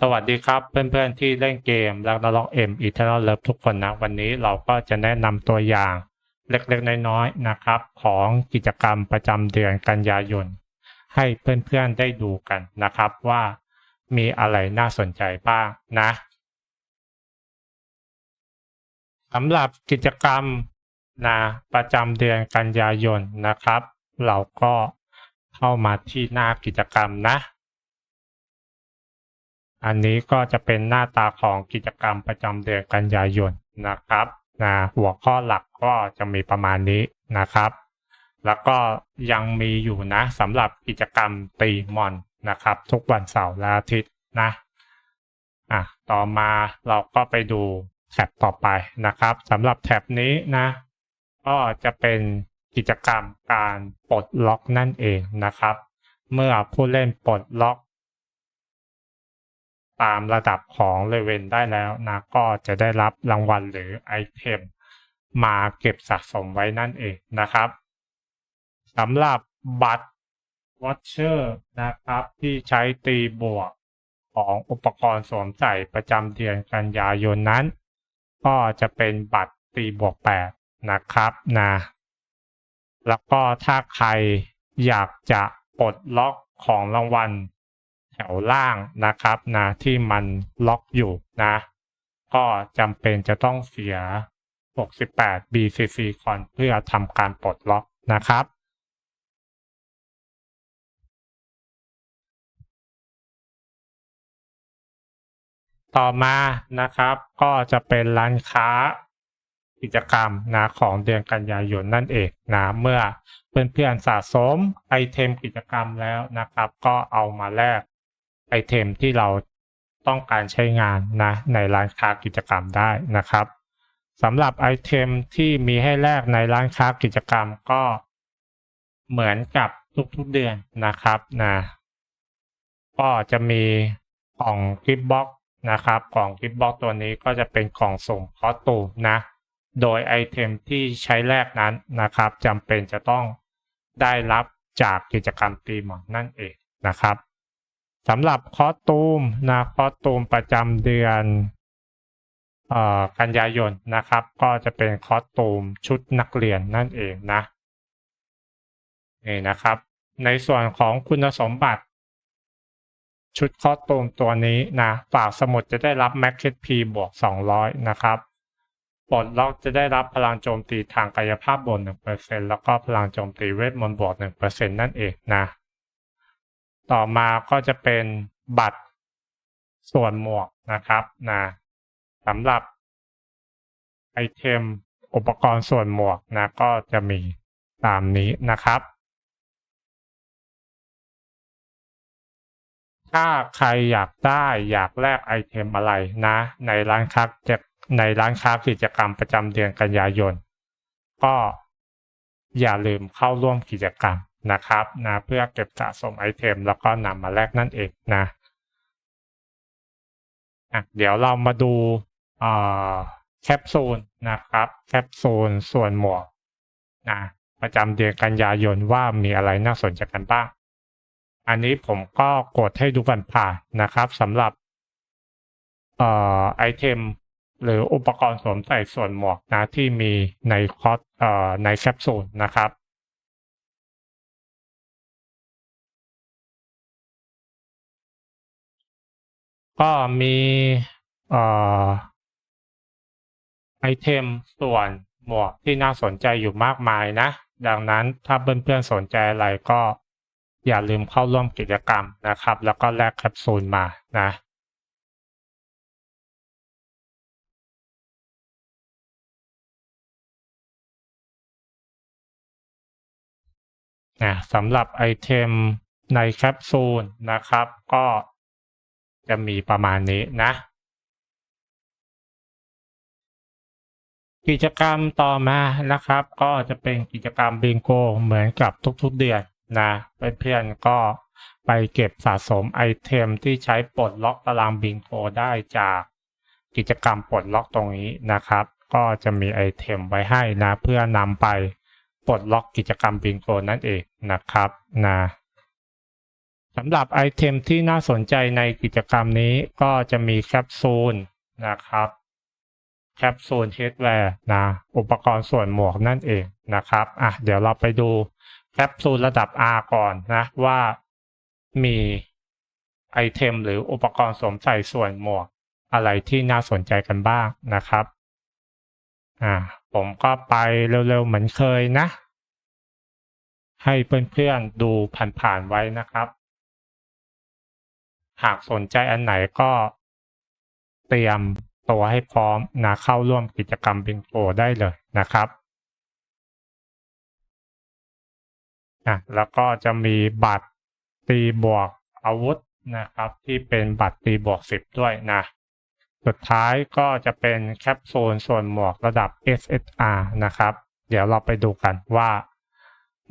สวัสดีครับเพื่อนๆที่เล่นเกมแล้วนล็อกเอ็มอีเทอร์เลิฟทุกคนนะ วันนี้เราก็จะแนะนำตัวอย่างเล็กๆ น้อยๆนะครับ ของกิจกรรมประจำเดือนกันยายน ให้เพื่อนๆได้ดูกันนะครับว่ามีอะไรน่าสนใจบ้างนะสำหรับกิจกรรมนะประจำเดือนกันยายนนะครับ เราก็เข้ามาที่หน้ากิจกรรมนะ อันนี้ก็จะเป็นหน้าตาของกิจกรรมประจำเดือนกันยายนนะครับนะหัวข้อหลักก็จะมีประมาณนี้นะครับ แล้วก็ยังมีอยู่นะสำหรับกิจกรรมตีมอนนะครับ ทุกวันเสาร์และอาทิตย์นะอะต่อมาเราก็ไปดูแท็บต่อไปนะครับสำหรับแท็บนี้นะ ก็จะเป็นกิจกรรมการปลดล็อกนั่นเองนะครับ เมื่อผู้เล่นปลดล็อก ตามระดับของเลเวนได้แล้วนะก็จะได้รับรางวัลหรือไอเทมมาเก็บสะสมไว้นั่นเองนะครับสำหรับบัตรวอชเชอร์นะครับ ที่ใช้ตีบวกของอุปกรณ์สวมใส่ประจำเดือนกันยายนนั้น ก็จะเป็นบัตรตีบวก8นะครับนะแล้วก็ถ้าใครอยากจะปลดล็อกของรางวัล แถวล่างนะครับนะที่มันล็อกอยู่นะ ก็จำเป็นจะต้องเสีย 68 BCC คอนเพื่อทำการปลดล็อกนะครับต่อมานะครับก็จะเป็นร้านค้ากิจกรรมนะของเดือนกันยายนนั่นเองนะเมื่อเพื่อนๆสะสมไอเทมกิจกรรมแล้วนะครับ ก็เอามาแลก ไอเทมที่เราต้องการใช้งานนะในร้านค้ากิจกรรมได้นะครับสำหรับไอเทมที่มีให้แลกในร้านค้ากิจกรรมก็เหมือนกับทุกๆเดือนนะครับนะก็จะมีกล่องกิฟต์บ็อกนะครับกล่องกิฟต์บ็อกตัวนี้ก็จะเป็นกล่องส่งคอสตูมนะ โดยไอเทมที่ใช้แลกนั้นนะครับจำเป็นจะต้องได้รับจากกิจกรรมตีหมอนนั่นเองนะครับ สำหรับคอสตูมนะคอสตูมประจำเดือนเอ่อกันยายนนะครับ ก็จะเป็นคอสตูมชุดนักเรียนนั่นเองนะนี่นะครับ ในส่วนของคุณสมบัติ ชุดคอสตูมตัวนี้นะฝากสมุดจะได้รับแม็กเก็ตพีบวก 200 นะครับปลดล็อกจะได้รับพลังโจมตีทางกายภาพบวก1%แล้วก็พลังโจมตีเวทมนต์บวก1%นั่นเองนะ ต่อมาก็จะเป็นบัตรส่วนหมวกนะครับนะสำหรับไอเทมอุปกรณ์ส่วนหมวกนะก็จะมีตามนี้นะครับ ถ้าใครอยากได้อยากแลกไอเทมอะไรนะ ในร้านค้าจะในร้านค้ากิจกรรมประจำเดือนกันยายน ก็อย่าลืมเข้าร่วมกิจกรรม นะครับนะเพื่อเก็บสะสมไอเทม แล้วก็นำมาแลกนั่นเองนะะเดี๋ยวเรามาดูแคปซูลนะครับแคปซูลส่วนหมวกนะประจำเดือนกันยายนว่ามีอะไรน่าสนใจกันบ้าง อันนี้ผมก็กดให้ดูผ่านๆนะครับสำหรับไอเทมหรืออุปกรณ์สวมใส่ส่วนหมวกนะที่มีในคอร์สในแคปซูลนะครับ ก็มีไอเทมส่วนหมวกที่น่าสนใจอยู่มากมายนะ ดังนั้นถ้าเพื่อนๆสนใจอะไรก็อย่าลืมเข้าร่วมกิจกรรมนะครับ แล้วก็แลกแคปซูลมานะนะสำหรับไอเทมในแคปซูลนะครับ ก็ จะมีประมาณนี้นะ กิจกรรมต่อมานะครับ ก็จะเป็นกิจกรรมบิงโกเหมือนกับทุกๆเดือนนะเพื่อนๆก็ไปเก็บสะสมไอเทมที่ใช้ปลดล็อกตารางบิงโกได้จากกิจกรรมปลดล็อกตรงนี้นะครับ ก็จะมีไอเทมไว้ให้นะ เพื่อนำไปปลดล็อกกิจกรรมบิงโกนั่นเองนะครับนะ สำหรับไอเทมที่น่าสนใจในกิจกรรมนี้ก็จะมีแคปซูลนะครับแคปซูลเฮดแวร์นะอุปกรณ์ส่วนหมวกนั่นเองนะครับอะเดี๋ยวเราไปดูแคปซูลระดับ R ก่อนนะว่ามีไอเทมหรืออุปกรณ์สวมใส่ส่วนหมวกอะไรที่น่าสนใจกันบ้างนะครับอ่าผมก็ไปเร็วๆเหมือนเคยนะ ให้เพื่อนๆดูผ่านๆไว้นะครับ หากสนใจอันไหนก็เตรียมตัวให้พร้อมนะเข้าร่วมกิจกรรมบิงโกได้เลยนะครับอะแล้วก็จะมีบัตรตีบวกอาวุธนะครับ ที่เป็นบัตรตีบวกสิบด้วยนะ สุดท้ายก็จะเป็นแคปซูลส่วนหมวกระดับ SSR นะครับ เดี๋ยวเราไปดูกันว่า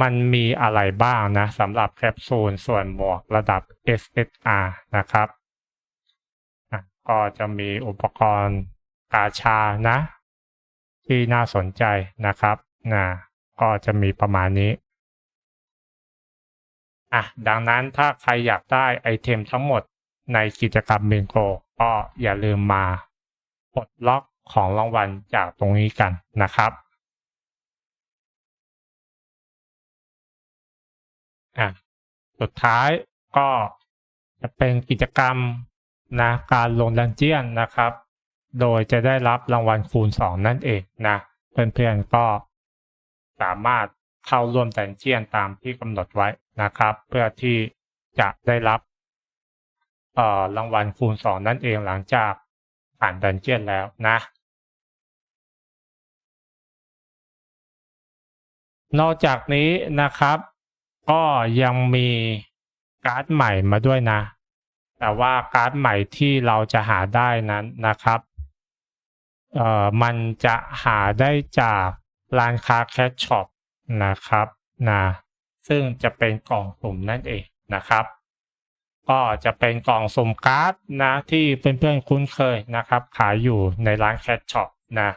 มันมีอะไรบ้างนะสำหรับแคปซูลส่วนหมวกระดับ SSR นะครับ ก็จะมีอุปกรณ์กาชานะ ที่น่าสนใจนะครับนะก็จะมีประมาณนี้อะดังนั้นถ้าใครอยากได้ไอเทมทั้งหมดในกิจกรรมเบงโกก็อย่าลืมมาปลดล็อกของรางวัลจากตรงนี้กันนะครับ อะสุดท้ายก็จะเป็นกิจกรรมนะการลงดันเจียนนะครับ โดยจะได้รับรางวัลคูณ 2 นั่นเองนะเพื่อนๆก็สามารถเข้าร่วมดันเจียนตามที่กำหนดไว้นะครับ เพื่อที่จะได้รับเอ่อรางวัลคูณ 2 นั่นเองหลังจากผ่านดันเจียนแล้วนะ นอกจากนี้นะครับ ก็ยังมีการ์ดใหม่มาด้วยนะ แต่ว่าการ์ดใหม่ที่เราจะหาได้นั้นนะครับเอ่อมันจะหาได้จากร้านค้าแคชช็อปนะครับนะซึ่งจะเป็นกล่องสุ่มนั่นเองนะครับ ก็จะเป็นกล่องสุ่มการ์ดนะที่เพื่อนๆคุ้นเคยนะครับ ขายอยู่ในร้านแคชช็อปนะ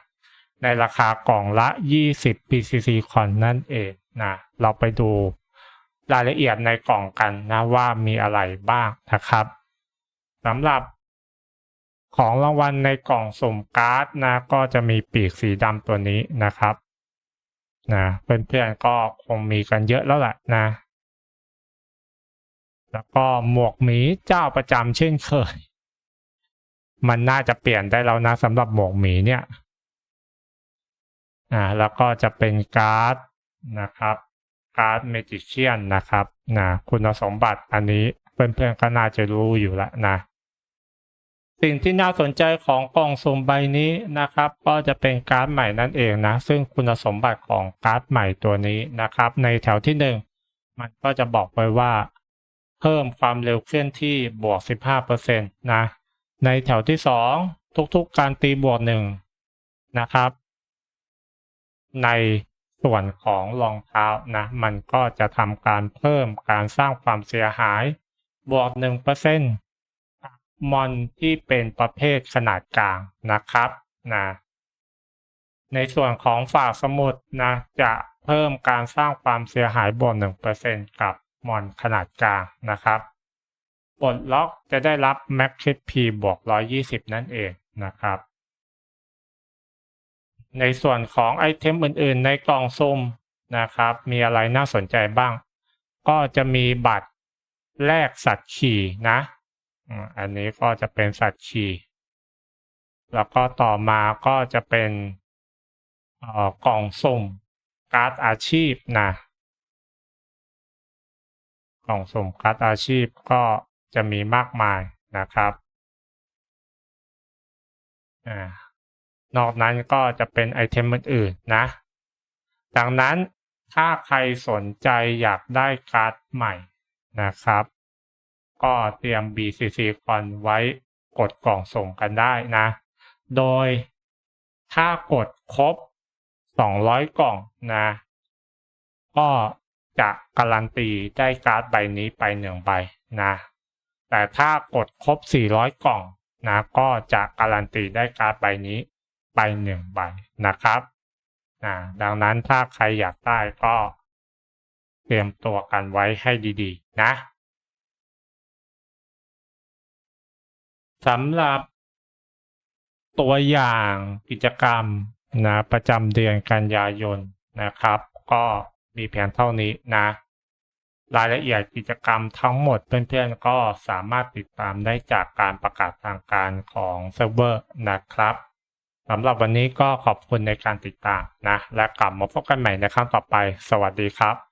ในราคากล่องละ 20 PCC คอนนั่นเองนะเราไปดู รายละเอียดในกล่องกันนะว่ามีอะไรบ้างนะครับสำหรับของรางวัลในกล่องสุ่มการ์ดนะ ก็จะมีปีกสีดำตัวนี้นะครับนะเพื่อนๆก็คงมีกันเยอะแล้วแหละนะ แล้วก็หมวกหมีเจ้าประจำเช่นเคย มันน่าจะเปลี่ยนได้แล้วนะสำหรับหมวกหมีเนี่ยอ่าแล้วก็จะเป็นการ์ดนะครับ การ์ดเมจิเชียนนะครับนะคุณสมบัติอันนี้เพื่อนๆก็น่าจะรู้อยู่แล้วนะ สิ่งที่น่าสนใจของกล่องสุ่มใบนี้นะครับ ก็จะเป็นการ์ดใหม่นั่นเองนะ ซึ่งคุณสมบัติของการ์ดใหม่ตัวนี้นะครับ ในแถวที่ 1 มันก็จะบอกไว้ว่า เพิ่มความเร็วเคลื่อนที่บวก 15%นะในแถวที่ 2 ทุกๆการตีบวกหนึ่งนะครับ ใน ส่วนของรองเท้านะมันก็จะทำการเพิ่มการสร้างความเสียหาย บวก1%มอนที่เป็นประเภทขนาดกลางนะครับนะในส่วนของฝากสมุดนะจะเพิ่มการสร้างความเสียหายบวก1%กับมอนขนาดกลางนะครับปลดล็อกจะได้รับ Max HP บวก120 นั่นเองนะครับ ในส่วนของไอเทมอื่นๆ ในกล่องซุ่มนะครับ มีอะไรน่าสนใจบ้าง ก็จะมีบัตรแลกสัตว์ขี่นะ อันนี้ก็จะเป็นสัตว์ขี่ แล้วก็ต่อมาก็จะเป็นกล่องสุ่มการ์ดอาชีพนะกล่องสุ่มการ์ดอาชีพก็จะมีมากมายนะครับอ นอกนั้นก็จะเป็นไอเทมอื่นๆนะ ดังนั้นถ้าใครสนใจอยากได้การ์ดใหม่นะครับ ก็เตรียม BCC คอนไว้กดกล่องส่งกันได้นะ โดยถ้ากดครบ 200 กล่องนะ ก็จะการันตีได้การ์ดใบนี้ไปหนึ่งใบนะ แต่ถ้ากดครบ 400 กล่องนะ ก็จะการันตีได้การ์ดใบนี้ ไปหนึ่งใบนะครับดังนั้นถ้าใครอยากได้ก็เตรียมตัวกันไว้ให้ดีๆ นะสำหรับตัวอย่างกิจกรรมนะประจำเดือนกันยายนนะครับ ก็มีเพียงเท่านี้นะ รายละเอียดกิจกรรมทั้งหมดเพื่อนๆก็สามารถติดตามได้จากการประกาศทางการของเซิร์ฟเวอร์นะครับ สำหรับวันนี้ก็ขอบคุณในการติดตามนะ และกลับมาพบกันใหม่ในครั้งต่อไป สวัสดีครับ